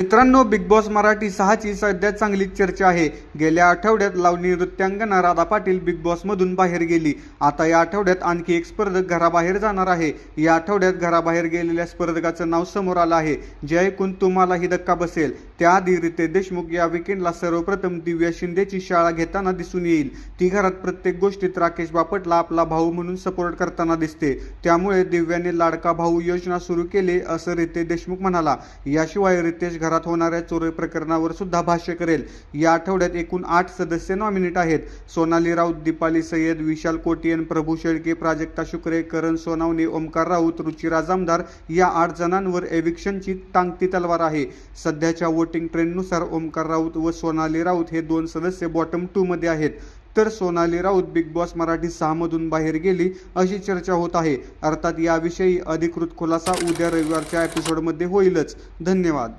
मित्रांनो big boss Marathi सहाची सध्या चांगलीच चर्चा आहे. गेल्या आठवड्यात लावणी नृत्यांगना राधा पाटील बिग बॉसमधून बाहेर गेली. आता या आठवड्यात आणखी एक स्पर्धक घराबाहेर जाणार आहे. या आठवड्यात घराबाहेर गेलेल्या स्पर्धकाचं नाव समोर आलं आहे. जे ऐकून तुम्हालाही धक्का बसेल. त्याआधी रितेश देशमुख या विकेंडला सर्वप्रथम दिव्या शिंदेची शाळा घेताना दिसून येईल. ती घरात प्रत्येक गोष्टीत राकेश बापटला आपला भाऊ म्हणून सपोर्ट करताना दिसते. त्यामुळे दिव्याने लाडका भाऊ योजना सुरू केली असं रितेश देशमुख म्हणाला. याशिवाय रितेश घरात होणाऱ्या चोरी प्रकरणावर सुद्धा भाष्य करेल. या आठवड्यात एकूण आठ सदस्य नॉमिनेट आहेत. सोनाली राऊत दीपाली सय्यद विशाल कोटियन प्रभू शेळके प्राजक्ता शुक्रे करण सोनावणे ओमकार राऊत रुचिरा जामदार या आठ जणांवर एव्हिक्शनची टांगती तलवार आहे. सध्याच्या वोटिंग ट्रेंडनुसार ओमकार राऊत व सोनाली राऊत हे दोन सदस्य बॉटम टू मध्ये आहेत. तर सोनाली राऊत बिग बॉस मराठी सहामधून बाहेर गेली अशी चर्चा होत आहे. अर्थात याविषयी अधिकृत खुलासा उद्या रविवारच्या एपिसोडमध्ये होईलच. धन्यवाद.